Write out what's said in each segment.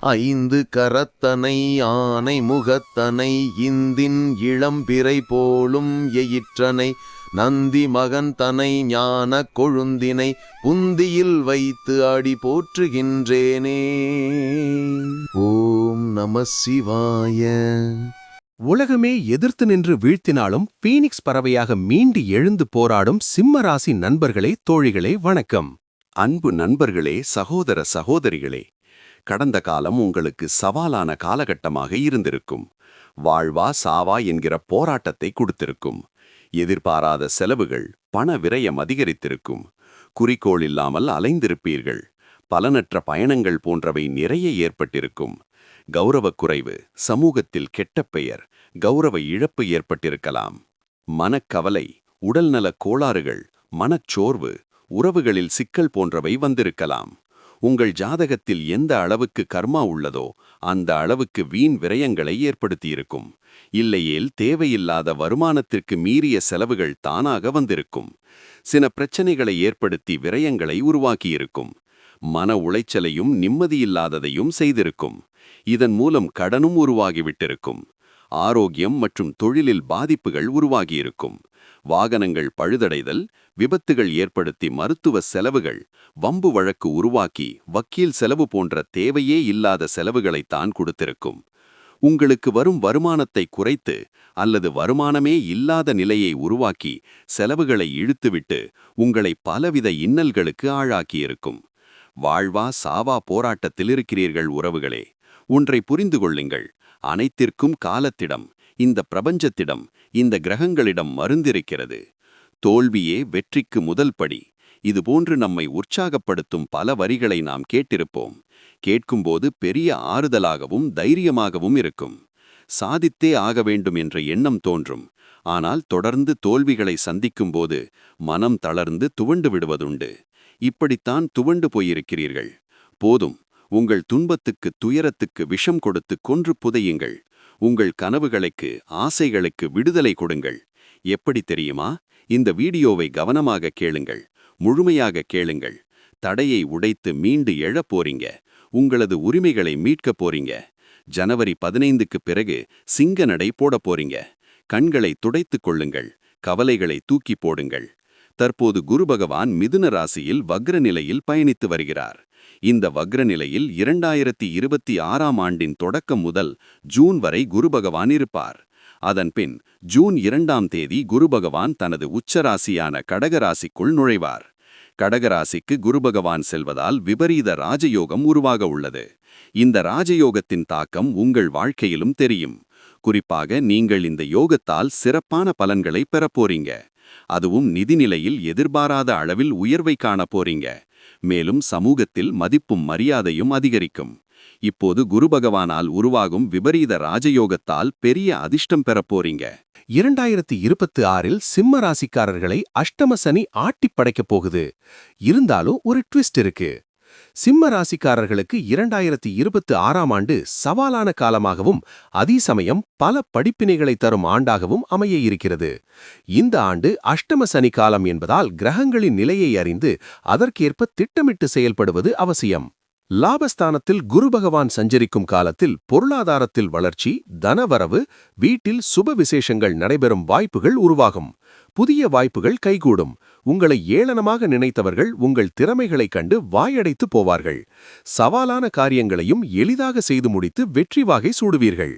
ஐந்து கரத்தனை ஆனை முகத்தனை இந்தின் இளம்பிறை போலும் எயிற்றனை நந்தி மகன் தனை ஞான கொழுந்தினை புந்தியில் வைத்து அடி போற்றுகின்றேனே. ஓம் நம சிவாய. உலகமே எதிர்த்து நின்று வீழ்த்தினாலும் பீனிக்ஸ் பறவையாக மீண்டு எழுந்து போராடும் சிம்ம ராசி நண்பர்களே தோழிகளே வணக்கம். அன்பு நண்பர்களே சகோதர சகோதரிகளே கடந்த காலம் உங்களுக்கு சவாலான காலகட்டமாக இருந்திருக்கும். வாழ்வா சாவா என்கிற போராட்டத்தை கொடுத்திருக்கும். எதிர்பாராத செலவுகள் பண விரயம் அதிகரித்திருக்கும். குறிக்கோள் இல்லாமல் அலைந்திருப்பீர்கள். பலனற்ற பயணங்கள் போன்றவை நிறைய ஏற்பட்டிருக்கும். கௌரவக் குறைவு சமூகத்தில் கெட்ட பெயர் கௌரவ இழப்பு ஏற்பட்டிருக்கலாம். மனக்கவலை உடல்நலக் கோளாறுகள் மனச்சோர்வு உறவுகளில் சிக்கல் போன்றவை வந்திருக்கலாம். உங்கள் ஜாதகத்தில் எந்த அளவுக்கு கர்மா உள்ளதோ அந்த அளவுக்கு வீண் விரயங்களை ஏற்படுத்தியிருக்கும். இல்லையேல் தேவையில்லாத வருமானத்திற்கு மீறிய செலவுகள் தானாக வந்திருக்கும். சில பிரச்சனைகளை ஏற்படுத்தி விரயங்களை உருவாக்கியிருக்கும். மன உளைச்சலையும் நிம்மதியில்லாததையும் செய்திருக்கும். இதன் மூலம் கடனும் உருவாகிவிட்டிருக்கும். ஆரோக்கியம் மற்றும் தொழிலில் பாதிப்புகள் உருவாகியிருக்கும். வாகனங்கள் பழுதடைதல் விபத்துகள் ஏற்படுத்தி மருத்துவ செலவுகள் வம்பு வழக்கு உருவாக்கி வக்கீல் செலவு போன்ற தேவையே இல்லாத செலவுகளைத்தான் கொடுத்திருக்கும். உங்களுக்கு வரும் வருமானத்தை குறைத்து அல்லது வருமானமே இல்லாத நிலையை உருவாக்கி செலவுகளை இழுத்துவிட்டு உங்களை பலவித இன்னல்களுக்கு ஆளாக்கியிருக்கும். வாழ்வா சாவா போராட்டத்தில் இருக்கிறீர்கள் உறவுகளே. ஒன்றை புரிந்து கொள்ளுங்கள். அனைத்திற்கும் காலத்திடம் இந்த பிரபஞ்சத்திடம் இந்த கிரகங்களிடம் மருந்திருக்கிறது. தோல்வியே வெற்றிக்கு முதல் படி. இதுபோன்று நம்மை உற்சாகப்படுத்தும் பல வரிகளை நாம் கேட்டிருப்போம். கேட்கும்போது பெரிய ஆறுதலாகவும் தைரியமாகவும் இருக்கும். சாதித்தே ஆக வேண்டும் என்ற எண்ணம் தோன்றும். ஆனால் தொடர்ந்து தோல்விகளை சந்திக்கும்போது மனம் தளர்ந்து துவண்டு விடுவதுண்டு. இப்படித்தான் துவண்டு போயிருக்கிறீர்கள். போதும். உங்கள் துன்பத்துக்கு துயரத்துக்கு விஷம் கொடுத்து கொன்று புதையுங்கள். உங்கள் கனவுகளுக்கு ஆசைகளுக்கு விடுதலை கொடுங்கள். எப்படி தெரியுமா? இந்த வீடியோவை கவனமாக கேளுங்கள். முழுமையாக கேளுங்கள். தடையை உடைத்து மீண்டு எழப் போறீங்க. உங்களது உரிமைகளை மீட்கப் போறீங்க. ஜனவரி பதினைந்துக்கு பிறகு சிங்க நடை போடப் போறீங்க. கண்களை துடைத்துக் கொள்ளுங்கள். கவலைகளை தூக்கி போடுங்கள். தற்போது குரு பகவான் மிதுன ராசியில் வக்ர நிலையில் பயணித்து வருகிறார். இந்த வக்ர நிலையில் இரண்டாயிரத்தி இருபத்தி ஆறாம் ஆண்டின் தொடக்கம் முதல் ஜூன் வரை குரு பகவான் இருப்பார். அதன்பின் ஜூன் இரண்டாம் தேதி குரு பகவான் தனது உச்சராசியான கடகராசிக்குள் நுழைவார். கடகராசிக்கு குரு பகவான் செல்வதால் விபரீத ராஜயோகம் உருவாக உள்ளது. இந்த ராஜயோகத்தின் தாக்கம் உங்கள் வாழ்க்கையிலும் தெரியும். குறிப்பாக நீங்கள் இந்த யோகத்தால் சிறப்பான பலன்களை பெறப்போறீங்க அதுவும் நிதிநிலையில் எதிர்பாராத அளவில் உயர்வை காண போறீங்க. மேலும் சமூகத்தில் மதிப்பும் மரியாதையும் அதிகரிக்கும். இப்போது குரு பகவானால் உருவாகும் விபரீத ராஜயோகத்தால் பெரிய அதிர்ஷ்டம் பெறப் போறீங்க. இரண்டாயிரத்தி இருபத்து ஆறில் சிம்ம ராசிக்காரர்களை அஷ்டம சனி ஆட்டிப் படைக்கப் போகுது. இருந்தாலும் ஒரு ட்விஸ்ட் இருக்கு. சிம்ம ராசிக்காரர்களுக்கு இரண்டாயிரத்தி இருபத்து ஆறாம் ஆண்டு சவாலான காலமாகவும் அதே சமயம் பல படிப்பினைகளை தரும் ஆண்டாகவும் அமைய இருக்கிறது. இந்த ஆண்டு அஷ்டம சனி காலம் என்பதால் கிரகங்களின் நிலையை அறிந்து அதற்கேற்ப திட்டமிட்டு செயல்படுவது அவசியம். லாபஸ்தானத்தில் குரு பகவான் சஞ்சரிக்கும் காலத்தில் பொருளாதாரத்தில் வளர்ச்சி தனவரவு வீட்டில் சுப விசேஷங்கள் நடைபெறும் வாய்ப்புகள் உருவாகும். புதிய வாய்ப்புகள் கைகூடும். உங்களை ஏளனமாக நினைத்தவர்கள் உங்கள் திறமைகளைக் கண்டு வாயடைத்து போவார்கள். சவாலான காரியங்களையும் எளிதாக செய்து முடித்து வெற்றி வாகை சூடுவீர்கள்.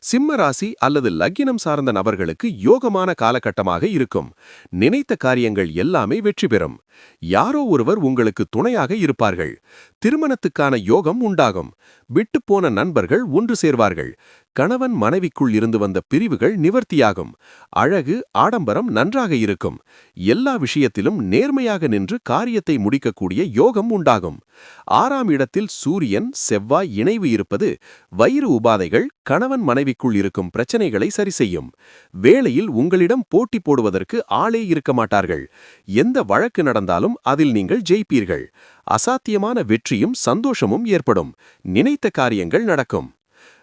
சிம்ம ராசி அல்லது லக்கினம் சார்ந்த நபர்களுக்கு யோகமான காலகட்டமாக இருக்கும். நினைத்த காரியங்கள் எல்லாமே வெற்றி பெறும். யாரோ ஒருவர் உங்களுக்கு துணையாக இருப்பார்கள். திருமணத்துக்கான யோகம் உண்டாகும். விட்டுப்போன நண்பர்கள் ஒன்று சேர்வார்கள். கணவன் மனைவிக்குள் இருந்து வந்த பிரிவுகள் நிவர்த்தியாகும். அழகு ஆடம்பரம் நன்றாக இருக்கும். எல்லா விஷயத்திலும் நேர்மையாக நின்று காரியத்தை முடிக்கக்கூடிய யோகம் உண்டாகும். ஆறாம் இடத்தில் சூரியன் செவ்வாய் இணைவு இருப்பது வயிறு உபாதைகள் கணவன் மனைவிக்குள் இருக்கும் பிரச்சனைகளை சரி செய்யும். வேளையில் உங்களிடம் போட்டி போடுவதற்கு ஆளே இருக்க மாட்டார்கள். எந்த வழக்கு நடந்தாலும் அதில் நீங்கள் ஜெயிப்பீர்கள். அசாத்தியமான வெற்றியும் சந்தோஷமும் ஏற்படும். நினைத்த காரியங்கள் நடக்கும்.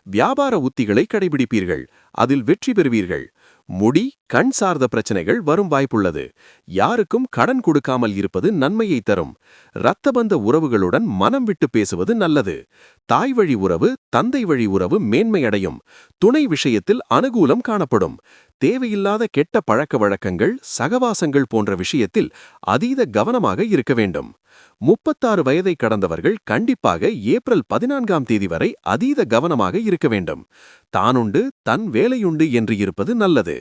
வியாபார உத்திகளை கடைபிடிப்பீர்கள். அதில் வெற்றி பெறுவீர்கள். முடி கண் சார்ந்த பிரச்சனைகள் வரும் வாய்ப்புள்ளது. யாருக்கும் கடன் கொடுக்காமல் இருப்பது நன்மையை தரும். இரத்தபந்த உறவுகளுடன் மனம் விட்டு பேசுவது நல்லது. தாய் வழி உறவு தந்தை வழி உறவு மேன்மையடையும். துணை விஷயத்தில் அனுகூலம் காணப்படும். தேவையில்லாத கெட்ட பழக்க வழக்கங்கள் சகவாசங்கள் போன்ற விஷயத்தில் அதீத கவனமாக இருக்க வேண்டும். முப்பத்தாறு வயதை கடந்தவர்கள் கண்டிப்பாக ஏப்ரல் பதினான்காம் தேதி வரை அதீத கவனமாக இருக்க வேண்டும். தானுண்டு தன் வேலையுண்டு என்று இருப்பது நல்லது.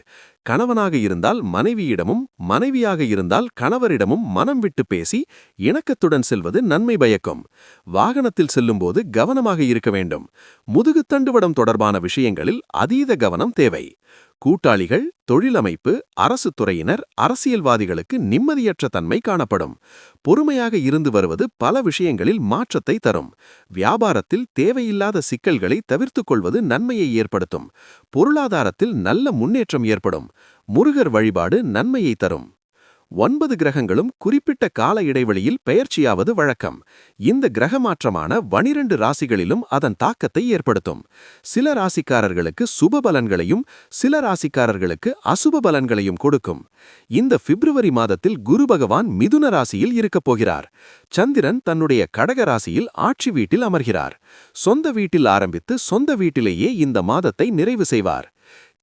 கணவனாக இருந்தால் மனைவியிடமும் மனைவியாக இருந்தால் கணவரிடமும் மனம் விட்டு பேசி இணக்கத்துடன் செல்வது நன்மை பயக்கும். வாகனத்தில் செல்லும்போது கவனமாக இருக்க வேண்டும். முதுகுத்தண்டுவடம் தொடர்பான விஷயங்களில் அதீத கவனம் தேவை. கூட்டாளிகள் தொழிலமைப்பு அரசு துறையினர் அரசியல்வாதிகளுக்கு நிம்மதியற்ற தன்மை காணப்படும். பொறுமையாக இருந்து வருவது பல விஷயங்களில் மாற்றத்தை தரும். வியாபாரத்தில் தேவையில்லாத சிக்கல்களை தவிர்த்துக் கொள்வது நன்மையை ஏற்படுத்தும். பொருளாதாரத்தில் நல்ல முன்னேற்றம் ஏற்படும். முருகர் வழிபாடு நன்மையை தரும். ஒன்பது கிரகங்களும் குறிப்பிட்ட கால இடைவெளியில் பெயர்ச்சியாவது வழக்கம். இந்த கிரக மாற்றமான பனிரெண்டு ராசிகளிலும் அதன் தாக்கத்தை ஏற்படுத்தும். சில ராசிக்காரர்களுக்கு சுப பலன்களையும் சில ராசிக்காரர்களுக்கு அசுப பலன்களையும் கொடுக்கும். இந்த பிப்ரவரி மாதத்தில் குரு பகவான் மிதுன ராசியில் இருக்கப் போகிறார். சந்திரன் தன்னுடைய கடக ராசியில் ஆட்சி வீட்டில் அமர்கிறார். சொந்த வீட்டில் ஆரம்பித்து சொந்த வீட்டிலேயே இந்த மாதத்தை நிறைவு செய்வார்.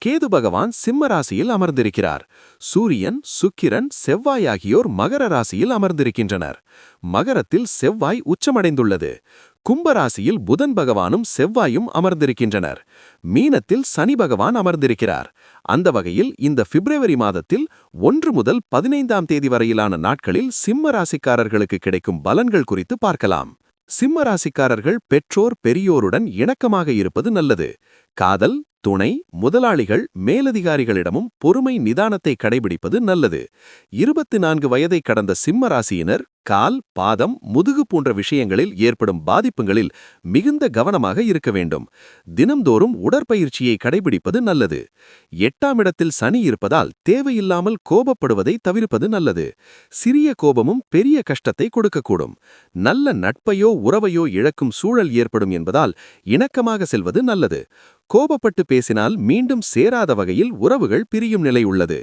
கேது பகவான் சிம்ம ராசியில் அமர்ந்திருக்கிறார். சூரியன் சுக்கிரன் செவ்வாய் ஆகியோர் மகர ராசியில் அமர்ந்திருக்கின்றனர். மகரத்தில் செவ்வாய் உச்சமடைந்துள்ளது. கும்பராசியில் புதன் பகவானும் செவ்வாயும் அமர்ந்திருக்கின்றனர். மீனத்தில் சனி பகவான் அமர்ந்திருக்கிறார். அந்த வகையில் இந்த பிப்ரவரி மாதத்தில் ஒன்று முதல் பதினைந்தாம் தேதி வரையிலான நாட்களில் சிம்ம ராசிக்காரர்களுக்கு கிடைக்கும் பலன்கள் குறித்து பார்க்கலாம். சிம்ம ராசிக்காரர்கள் பெற்றோர் பெரியோருடன் இணக்கமாக இருப்பது நல்லது. காதல் துணை முதலாளிகள் மேலதிகாரிகளிடமும் பொறுமை நிதானத்தை கடைபிடிப்பது நல்லது. இருபத்தி நான்கு வயதை கடந்த சிம்ம ராசியினர் கால் பாதம் முதுகு போன்ற விஷயங்களில் ஏற்படும் பாதிப்புகளில் மிகுந்த கவனமாக இருக்க வேண்டும். தினம்தோறும் உடற்பயிற்சியை கடைபிடிப்பது நல்லது. எட்டாம் இடத்தில் சனி இருப்பதால் தேவையில்லாமல் கோபப்படுவதை தவிர்ப்பது நல்லது. சிறிய கோபமும் பெரிய கஷ்டத்தை கொடுக்கக்கூடும். நல்ல நட்பையோ உறவையோ இழக்கும் சூழல் ஏற்படும் என்பதால் இணக்கமாக செல்வது நல்லது. கோபப்பட்டு பேசினால் மீண்டும் சேராத வகையில் உறவுகள் பிரியும் நிலை உள்ளது.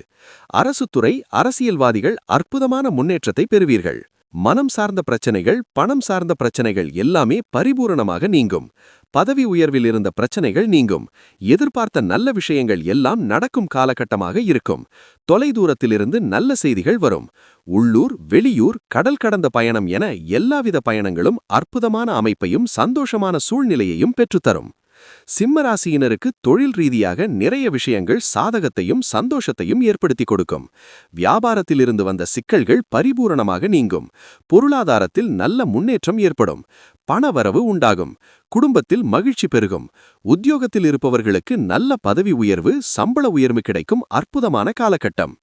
அரசுத்துறை அரசியல்வாதிகள் அற்புதமான முன்னேற்றத்தை பெறுவீர்கள். மனம் சார்ந்த பிரச்சனைகள் பணம் சார்ந்த பிரச்சனைகள் எல்லாமே பரிபூரணமாக நீங்கும். பதவி உயர்வில் இருந்த பிரச்சனைகள் நீங்கும். எதிர்பார்த்த நல்ல விஷயங்கள் எல்லாம் நடக்கும் காலகட்டமாக இருக்கும். தொலைதூரத்திலிருந்து நல்ல செய்திகள் வரும். உள்ளூர் வெளியூர் கடல் கடந்த பயணம் என எல்லாவித பயணங்களும் அற்புதமான அமைப்பையும் சந்தோஷமான சூழ்நிலையையும் பெற்றுத்தரும். சிம்மராசியினருக்கு தொழில் ரீதியாக நிறைய விஷயங்கள் சாதகத்தையும் சந்தோஷத்தையும் ஏற்படுத்தி கொடுக்கும். வியாபாரத்திலிருந்து வந்த சிக்கல்கள் பரிபூரணமாக நீங்கும். பொருளாதாரத்தில் நல்ல முன்னேற்றம் ஏற்படும். பணவரவு உண்டாகும். குடும்பத்தில் மகிழ்ச்சி பெருகும். உத்தியோகத்தில் இருப்பவர்களுக்கு நல்ல பதவி உயர்வு சம்பள உயர்வு கிடைக்கும் அற்புதமான காலகட்டம்.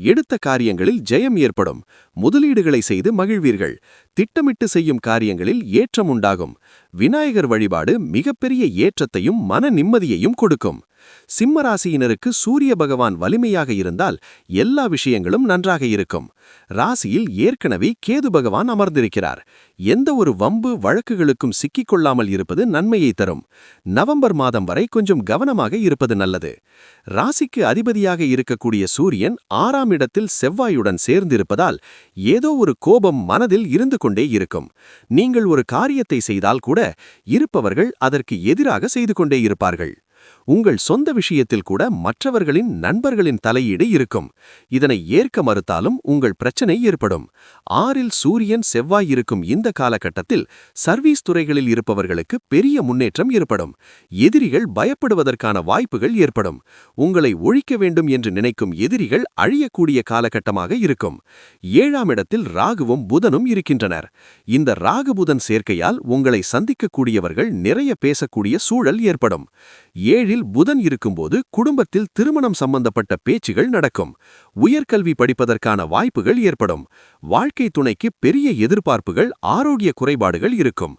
எடுத்த காரியங்களில் ஜெயம் ஏற்படும். முதலீடுகளை செய்து மகிழ்வீர்கள். திட்டமிட்டு செய்யும் காரியங்களில் ஏற்றம் உண்டாகும். விநாயகர் வழிபாடு மிகப்பெரிய ஏற்றத்தையும் மன நிம்மதியையும் கொடுக்கும். சிம்மராசியினருக்கு சூரிய பகவான் வலிமையாக இருந்தால் எல்லா விஷயங்களும் நன்றாக இருக்கும். ராசியில் ஏற்கனவே கேது பகவான் அமர்ந்திருக்கிறார். எந்த ஒரு வம்பு வழக்குகளுக்கும் சிக்கிக்கொள்ளாமல் இருப்பது நன்மையை தரும். நவம்பர் மாதம் வரை கொஞ்சம் கவனமாக இருப்பது நல்லது. ராசிக்கு அதிபதியாக இருக்கக்கூடிய சூரியன் ஆறாம் இடத்தில் செவ்வாயுடன் சேர்ந்திருப்பதால் ஏதோ ஒரு கோபம் மனதில் இருந்து கொண்டே இருக்கும். நீங்கள் ஒரு காரியத்தை செய்தால் கூட இருப்பவர்கள் அதற்கு எதிராக செய்து கொண்டே இருப்பார்கள். உங்கள் சொந்த விஷயத்தில் கூட மற்றவர்களின் நண்பர்களின் தலையீடு இருக்கும். இதனை ஏற்க மறுத்தாலும் உங்கள் பிரச்சனை ஏற்படும். ஆறில் சூரியன் செவ்வாய் இருக்கும் இந்த காலகட்டத்தில் சர்வீஸ் துறைகளில் இருப்பவர்களுக்கு பெரிய முன்னேற்றம் ஏற்படும். எதிரிகள் பயப்படுவதற்கான வாய்ப்புகள் ஏற்படும். உங்களை ஒழிக்க வேண்டும் என்று நினைக்கும் எதிரிகள் அழியக்கூடிய காலகட்டமாக இருக்கும். ஏழாம் இடத்தில் ராகுவும் புதனும் இருக்கின்றனர். இந்த ராகுபுதன் சேர்க்கையால் உங்களை சந்திக்கக்கூடியவர்கள் நிறைய பேசக்கூடிய சூழல் ஏற்படும். ஏழில் புதன் இருக்கும்போது குடும்பத்தில் திருமணம் சம்பந்தப்பட்ட பேச்சுகள் நடக்கும். உயர்கல்வி படிப்பதற்கான வாய்ப்புகள் ஏற்படும். வாழ்க்கை துணைக்கு பெரிய எதிர்பார்ப்புகள் ஆரோக்கிய குறைபாடுகள் இருக்கும்.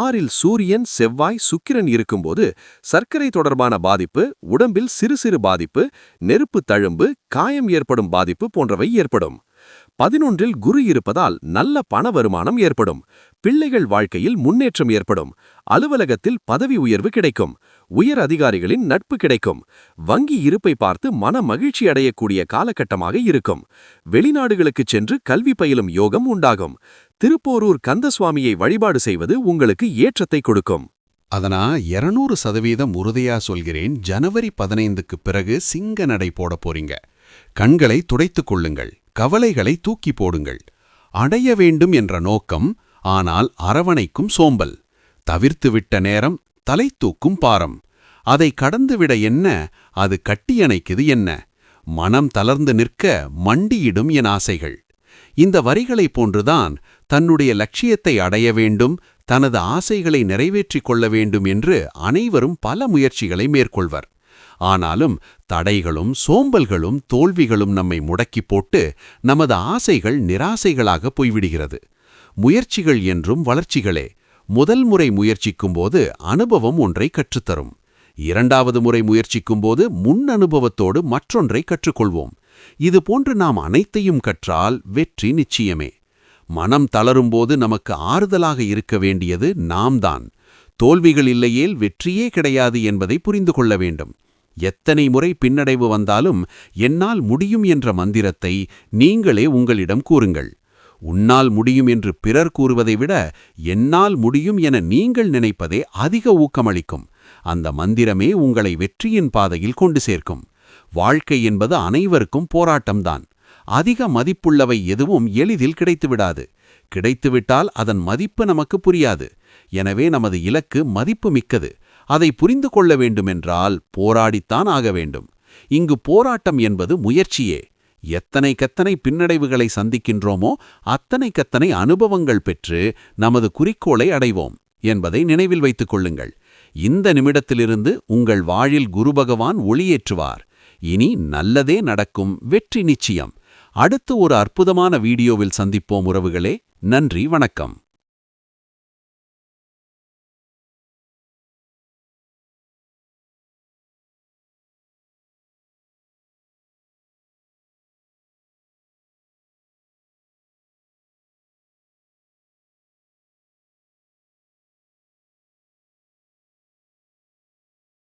ஆறில் சூரியன் செவ்வாய் சுக்கிரன் இருக்கும்போது சர்க்கரை தொடர்பான பாதிப்பு உடம்பில் சிறு சிறு பாதிப்பு நெருப்பு தழும்பு காயம் ஏற்படும் பாதிப்பு போன்றவை ஏற்படும். பதினொன்றில் குரு இருப்பதால் நல்ல பண வருமானம் ஏற்படும். பிள்ளைகள் வாழ்க்கையில் முன்னேற்றம் ஏற்படும். அலுவலகத்தில் பதவி உயர்வு கிடைக்கும். உயர் அதிகாரிகளின் நட்பு கிடைக்கும். வங்கி இருப்பை பார்த்து மன மகிழ்ச்சி அடையக்கூடிய காலகட்டமாக இருக்கும். வெளிநாடுகளுக்கு சென்று கல்வி பயிலும் யோகம் உண்டாகும். திருப்போரூர் கந்தசுவாமியை வழிபாடு செய்வது உங்களுக்கு ஏற்றத்தை கொடுக்கும். அதனா இருநூறு சதவீதம் உறுதியா சொல்கிறேன். ஜனவரி பதினைந்துக்கு பிறகு சிங்க நடை போட போறீங்க. கண்களை துடைத்துக் கொள்ளுங்கள். கவலைகளை தூக்கி போடுங்கள். அடைய வேண்டும் என்ற நோக்கம் ஆனால் அரவணைக்கும் சோம்பல். தவிர்த்துவிட்ட நேரம் தலை தூக்கும் பாரம். அதை கடந்துவிட என்ன? அது கட்டியணைக்குது என்ன? மனம் தளர்ந்து நிற்க மண்டியிடும் என் ஆசைகள். இந்த வரிகளைப் போன்றுதான் தன்னுடைய லட்சியத்தை அடைய வேண்டும் தனது ஆசைகளை நிறைவேற்றிக் கொள்ள வேண்டும் என்று அனைவரும் பல முயற்சிகளை மேற்கொள்வர். ஆனாலும் தடைகளும் சோம்பல்களும் தோல்விகளும் நம்மை முடக்கிப் போட்டு நமது ஆசைகள் நிராசைகளாக போய்விடுகிறது. முயற்சிகள் என்றும் வளர்ச்சிகளே. முதல் முறை முயற்சிக்கும்போது அனுபவம் ஒன்றை கற்றுத்தரும். இரண்டாவது முறை முயற்சிக்கும்போது முன் அனுபவத்தோடு மற்றொன்றை கற்றுக்கொள்வோம். இதுபோன்று நாம் அனைத்தையும் கற்றால் வெற்றி நிச்சயமே. மனம் தளரும்போது நமக்கு ஆறுதலாக இருக்க வேண்டியது நாம்தான். தோல்விகள் இல்லையேல் வெற்றியே கிடையாது என்பதை புரிந்து கொள்ள வேண்டும். எத்தனை முறை பின்னடைவு வந்தாலும் என்னால் முடியும் என்ற மந்திரத்தை நீங்களே உங்களிடம் கூறுங்கள். உன்னால் முடியும் என்று பிறர் கூறுவதை விட என்னால் முடியும் என நீங்கள் நினைப்பதே அதிக ஊக்கமளிக்கும். அந்த மந்திரமே உங்களை வெற்றியின் பாதையில் கொண்டு சேர்க்கும். வாழ்க்கை என்பது அனைவருக்கும் போராட்டம்தான். அதிக மதிப்புள்ளவை எதுவும் எளிதில் கிடைத்துவிடாது. கிடைத்துவிட்டால் அதன் மதிப்பு நமக்கு புரியாது. எனவே நமது இலக்கு மதிப்பு மிக்கது. அதை புரிந்து கொள்ள வேண்டுமென்றால் போராடித்தான் ஆக வேண்டும். இங்கு போராட்டம் என்பது முயற்சியே. எத்தனை கத்தனை பின்னடைவுகளை சந்திக்கின்றோமோ அத்தனை கத்தனை அனுபவங்கள் பெற்று நமது குறிக்கோளை அடைவோம் என்பதை நினைவில் வைத்துக் கொள்ளுங்கள். இந்த நிமிடத்திலிருந்து உங்கள் வாழில் குரு பகவான் ஒளியேற்றுவார். இனி நல்லதே நடக்கும் வெற்றி நிச்சயம். அடுத்து ஒரு அற்புதமான வீடியோவில் சந்திப்போம் உறவுகளே. நன்றி வணக்கம்.